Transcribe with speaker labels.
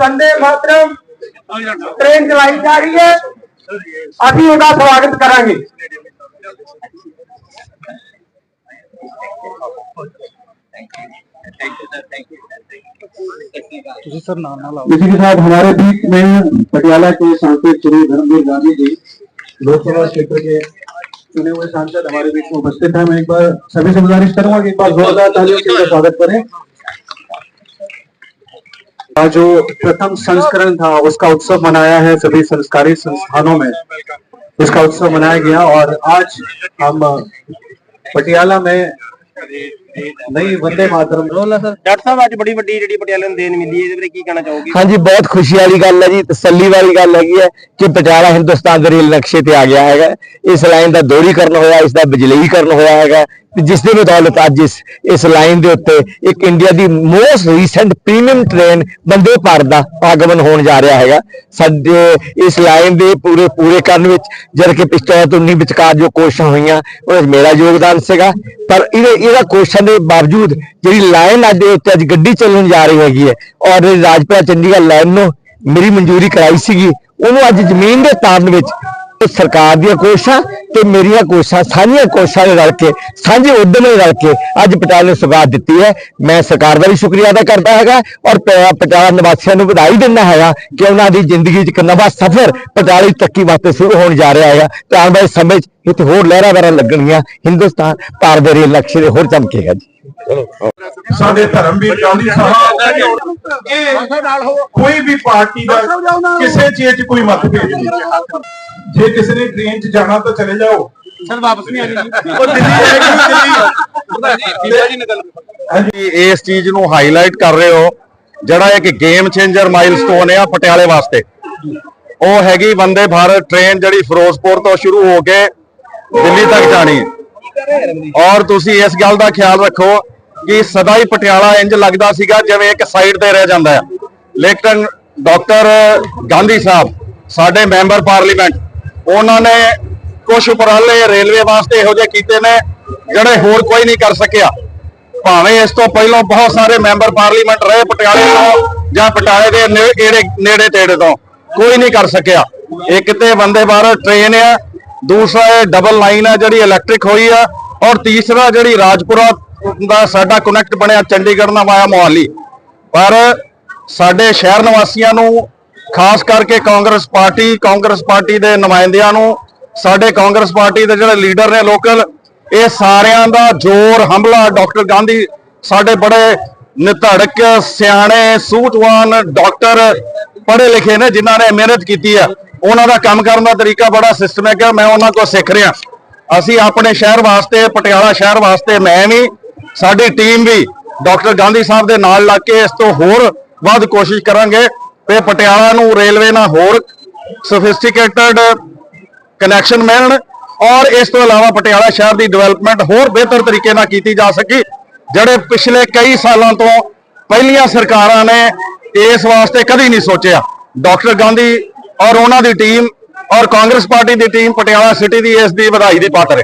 Speaker 1: बंदे मातरम ट्रेन चलाई जा रही है अभी उनका स्वागत करेंगे
Speaker 2: इसी के साथ हमारे बीच में पटियाला के सांसद श्री धर्मवीर गांधी जी, लोकसभा क्षेत्र के चुने हुए सांसद हमारे बीच में उपस्थित हैं। मैं एक बार सभी से गुजारिश करूँगा कि एक बार जोरदार तालियों इनका स्वागत करें। जो प्रथम संस्करण था, उसका उत्सव मनाया है सभी संस्कारी संस्थानों में। इसका उत्सव मनाया गया और आज हम पटियाला में ਨਹੀਂ ਵੰਦੇ ਮਾਤਰਮ ਰੋਲਾ ਸਰ।
Speaker 3: ਡਾਕਟਰ ਸਾਹਿਬ ਅੱਜ ਬੜੀ ਵੱਡੀ ਜਿਹੜੀ ਪਟਿਆਲੇ ਨੂੰ ਦੇਣ ਮਿਲੀ ਹੈ ਇਹਦੇ ਬਾਰੇ ਕੀ ਕਹਿਣਾ ਚਾਹੋਗੇ?
Speaker 4: ਹਾਂਜੀ ਬਹੁਤ ਖੁਸ਼ੀ ਵਾਲੀ ਗੱਲ ਹੈ ਜੀ ਤਸੱਲੀ ਵਾਲੀ ਗੱਲ ਹੈਗੀ ਹੈ ਕਿ ਪਟਿਆਲਾ ਹਿੰਦੁਸਤਾਨ ਦੇ ਰੇਲ ਨਕਸ਼ੇ ਤੇ ਆ ਗਿਆ ਹੈਗਾ। ਇਸ ਲਾਈਨ ਦਾ ਦੋਹਰੀਕਰਨ ਹੋਇਆ ਇਸ ਦਾ ਬਿਜਲਈਕਰਨ ਹੋਇਆ ਹੈਗਾ। ਜਿਸ ਦੇ ਬਦੌਲਤ ਅੱਜ ਇਸ ਲਾਈਨ ਦੇ ਉੱਤੇ ਇੱਕ ਇੰਡੀਆ ਦੀ most recent premium train Vande Bharat ਦਾ ਆਗਮਨ ਹੋਣ ਜਾ ਰਿਹਾ ਹੈਗਾ। ਸਾਡੇ ਇਸ ਲਾਈਨ ਦੇ ਪੂਰੇ ਪੂਰੇ ਕਰਨ ਵਿੱਚ ਜਦ ਕਿ ਪਿਛਲੇ 19 ਵਿਚਕਾਰ ਜੋ ਕੋਸ਼ਿਸ਼ਾਂ ਹੋਈਆਂ ਉਹ ਮੇਰਾ ਯੋਗਦਾਨ ਸੀਗਾ। ਪਰ ਇਹਦੇ ਇਹਦਾ ਕੋਸ਼ਿਸ਼ਾਂ ਦੇ ਬਾਵਜੂਦ ਜਿਹੜੀ ਲਾਈਨ ਅੱਜ ਦੇ ਉੱਤੇ ਅੱਜ ਗੱਡੀ ਚੱਲਣ ਜਾ ਰਹੀ ਹੈਗੀ ਹੈ, ਔਰ ਇਹ ਰਾਜਪੁਰਾ ਚੰਡੀਗੜ੍ਹ ਲਾਈਨ ਨੂੰ ਮੇਰੀ ਮਨਜ਼ੂਰੀ ਕਰਾਈ ਸੀਗੀ, ਉਹਨੂੰ ਅੱਜ ਜ਼ਮੀਨ ਦੇ ਤਾਰਨ ਵਿੱਚ ਸਰਕਾਰ ਦੀਆਂ ਕੋਸ਼ਿਸ਼ਾਂ ਤੇ ਮੇਰੀਆਂ ਕੋਸ਼ਿਸ਼ਾਂ ਸਾਂਝੀਆਂ ਕੋਸ਼ਿਸ਼ਾਂ ਦੇ ਰਲ ਕੇ ਸਾਂਝੇ ਉਦਮ ਦੇ ਰਲ ਕੇ ਅੱਜ ਪਟਿਆਲੇ ਨੂੰ ਸੌਗਾਤ ਦਿੱਤੀ ਹੈ। ਮੈਂ ਸਰਕਾਰ ਦਾ ਵੀ ਸ਼ੁਕਰੀਆ ਅਦਾ ਕਰਦਾ ਹੈਗਾ ਔਰ ਪਟਿਆਲਾ ਨਿਵਾਸੀਆਂ ਨੂੰ ਵਧਾਈ ਦਿੰਦਾ ਹੈਗਾ ਕਿ ਉਹਨਾਂ ਦੀ ਜ਼ਿੰਦਗੀ 'ਚ ਇੱਕ ਨਵਾਂ ਸਫ਼ਰ ਪਟਿਆਲੇ ਦੀ ਤਰੱਕੀ ਵਾਸਤੇ ਸ਼ੁਰੂ ਹੋਣ ਜਾ ਰਿਹਾ ਹੈਗਾ। ਤੇ ਆਉਣ ਵਾਲੇ ਸਮੇਂ 'ਚ ਇੱਥੇ ਹੋਰ ਲਹਿਰਾਂ ਵਹਿਰਾਂ ਲੱਗਣਗੀਆਂ। ਹਿੰਦੁਸਤਾਨ ਭਾਰਤ ਦੇ ਰੇਲ ਨਕਸ਼ੇ ਦੇ ਹੋਰ ਚਮਕੇਗਾ ਜੀ
Speaker 5: ਸਾਡੇ ਧਰਮਵੀਰ ਗਾਂਧੀ ਸਾਹਿਬ ਇਹ ਕੋਈ ਵੀ ਪਾਰਟੀ ਦਾ ਕਿਸੇ ਚੀਜ਼ 'ਚ ਕੋਈ ਮਤਭੇਦ ਨਹੀਂ। ਹੈ। ਜੇ ਕਿਸੇ ਨੇ ਟ੍ਰੇਨ 'ਚ ਜਾਣਾ ਤਾਂ ਚਲੇ ਜਾਓ।
Speaker 3: ਸਰ ਵਾਪਸ ਨਹੀਂ ਆਣੀ
Speaker 5: ਉਹ ਦਿੱਲੀ ਹੈਗੀ ਦਿੱਲੀ
Speaker 6: ਤੁਸੀਂ ਇਸ ਚੀਜ਼ ਨੂੰ ਹਾਈਲਾਈਟ ਕਰ ਰਹੇ ਹੋ ਜਿਹੜਾ ਇੱਕ ਗੇਮ ਚੇਂਜਰ ਮਾਈਲਸਟੋਨ ਹੈ ਪਟਿਆਲੇ ਵਾਸਤੇ। ਉਹ ਹੈਗੀ ਵੰਦੇ ਭਾਰਤ ਟ੍ਰੇਨ ਜਿਹੜੀ ਫਿਰੋਜ਼ਪੁਰ ਤੋਂ ਸ਼ੁਰੂ ਹੋ ਕੇ ਦਿੱਲੀ ਤੱਕ ਜਾਣੀ। ਹੈ ਔਰ ਤੁਸੀਂ ਇਸ ਗੱਲ ਦਾ ਖਿਆਲ ਰੱਖੋ ਕਿ ਸਦਾ ਹੀ ਪਟਿਆਲਾ ਇੰਜ ਲੱਗਦਾ ਸੀਗਾ ਜਿਵੇਂ ਇੱਕ ਸਾਈਡ ਤੇ ਰਹਿ ਜਾਂਦਾ ਹੈ ਲੇਕਿਨ ਡਾਕਟਰ ਗਾਂਧੀ ਸਾਹਿਬ ਸਾਡੇ ਮੈਂਬਰ ਪਾਰਲੀਮੈਂਟ ਉਹਨਾਂ ਨੇ ਕੁਝ ਉਪਰਾਲੇ ਰੇਲਵੇ ਵਾਸਤੇ ਇਹੋ ਜਿਹੇ ਕੀਤੇ ਨੇ, ਜਿਹੜੇ ਹੋਰ ਕੋਈ ਨਹੀਂ ਕਰ ਸਕਿਆ। ਭਾਵੇਂ ਇਸ ਤੋਂ ਪਹਿਲਾਂ ਬਹੁਤ ਸਾਰੇ ਮੈਂਬਰ ਪਾਰਲੀਮੈਂਟ ਰਹੇ ਪਟਿਆਲੇ ਤੋਂ ਜਾਂ ਪਟਿਆਲੇ ਦੇ ਨੇੜੇ ਨੇੜੇ ਤੇੜੇ ਤੋਂ, ਕੋਈ ਨਹੀਂ ਕਰ ਸਕਿਆ। ਇੱਕ ਤੇ ਵੰਦੇ ਭਾਰਤ ਟ੍ਰੇਨ ਆ, ਦੂਸਰਾ ਇਹ ਡਬਲ ਲਾਈਨ ਆ ਜਿਹੜੀ ਇਲੈਕਟ੍ਰਿਕ ਹੋਈ ਆ, ਔਰ ਤੀਸਰਾ ਜਿਹੜੀ ਰਾਜਪੁਰਾ ਦਾ ਸਾਡਾ ਕਨੈਕਟ ਬਣਿਆ ਚੰਡੀਗੜ੍ਹ ਨਾਲ ਆਇਆ ਮੋਹਾਲੀ। ਪਰ ਸਾਡੇ ਸ਼ਹਿਰ ਨਿਵਾਸੀਆਂ ਨੂੰ ਖਾਸ ਕਰਕੇ ਕਾਂਗਰਸ ਪਾਰਟੀ ਕਾਂਗਰਸ ਪਾਰਟੀ ਦੇ ਨੁਮਾਇੰਦਿਆਂ ਨੂੰ, ਸਾਡੇ ਕਾਂਗਰਸ ਪਾਰਟੀ ਦੇ ਜਿਹੜੇ ਲੀਡਰ ਨੇ ਲੋਕਲ, ਇਹ ਸਾਰਿਆਂ ਦਾ ਜ਼ੋਰ, ਹਮਲਾ, ਡਾਕਟਰ ਗਾਂਧੀ ਸਾਡੇ ਬੜੇ ਨਿਧੜਕ, ਸਿਆਣੇ, ਸੂਝਵਾਨ ਡਾਕਟਰ ਪੜ੍ਹੇ ਲਿਖੇ ਨੇ, ਜਿਨ੍ਹਾਂ ਨੇ ਮਿਹਨਤ ਕੀਤੀ ਹੈ ਉਹਨਾਂ ਦਾ ਕੰਮ ਕਰਨ ਦਾ ਤਰੀਕਾ ਬੜਾ ਸਿਸਟਮੈਟਿਕ ਹੈ ਮੈਂ ਉਹਨਾਂ ਕੋਲ ਸਿੱਖ ਰਿਹਾ। ਅਸੀਂ ਆਪਣੇ ਸ਼ਹਿਰ ਵਾਸਤੇ, ਪਟਿਆਲਾ ਸ਼ਹਿਰ ਵਾਸਤੇ ਮੈਂ ਵੀ, ਸਾਡੀ ਟੀਮ ਵੀ ਡਾਕਟਰ ਗਾਂਧੀ ਸਾਹਿਬ ਦੇ ਨਾਲ ਲੱਗ ਕੇ ਇਸ ਤੋਂ ਹੋਰ ਵੱਧ ਕੋਸ਼ਿਸ਼ ਕਰਾਂਗੇ। ਤੇ ਪਟਿਆਲਾ ਨੂੰ ਰੇਲਵੇ ਨਾਲ ਹੋਰ ਸੋਫਿਸਟੀਕੇਟਡ ਕਨੈਕਸ਼ਨ ਮਿਲਣ ਔਰ ਇਸ ਤੋਂ ਇਲਾਵਾ ਪਟਿਆਲਾ ਸ਼ਹਿਰ ਦੀ ਡਿਵੈਲਪਮੈਂਟ ਹੋਰ ਬਿਹਤਰ ਤਰੀਕੇ ਨਾਲ ਕੀਤੀ ਜਾ ਸਕੀ, ਜਿਹੜੇ ਪਿਛਲੇ ਕਈ ਸਾਲਾਂ ਤੋਂ ਪਹਿਲੀਆਂ ਸਰਕਾਰਾਂ ਨੇ ਇਸ ਵਾਸਤੇ ਕਦੀ ਨਹੀਂ ਸੋਚਿਆ। ਡਾਕਟਰ ਗਾਂਧੀ ਔਰ ਉਹਨਾਂ ਦੀ ਟੀਮ ਔਰ ਕਾਂਗਰਸ ਪਾਰਟੀ ਦੀ ਟੀਮ ਪਟਿਆਲਾ ਸਿਟੀ ਦੀ ਇਸ ਦੀ ਵਧਾਈ ਦੀ ਪਾਤਰ ਹੈ।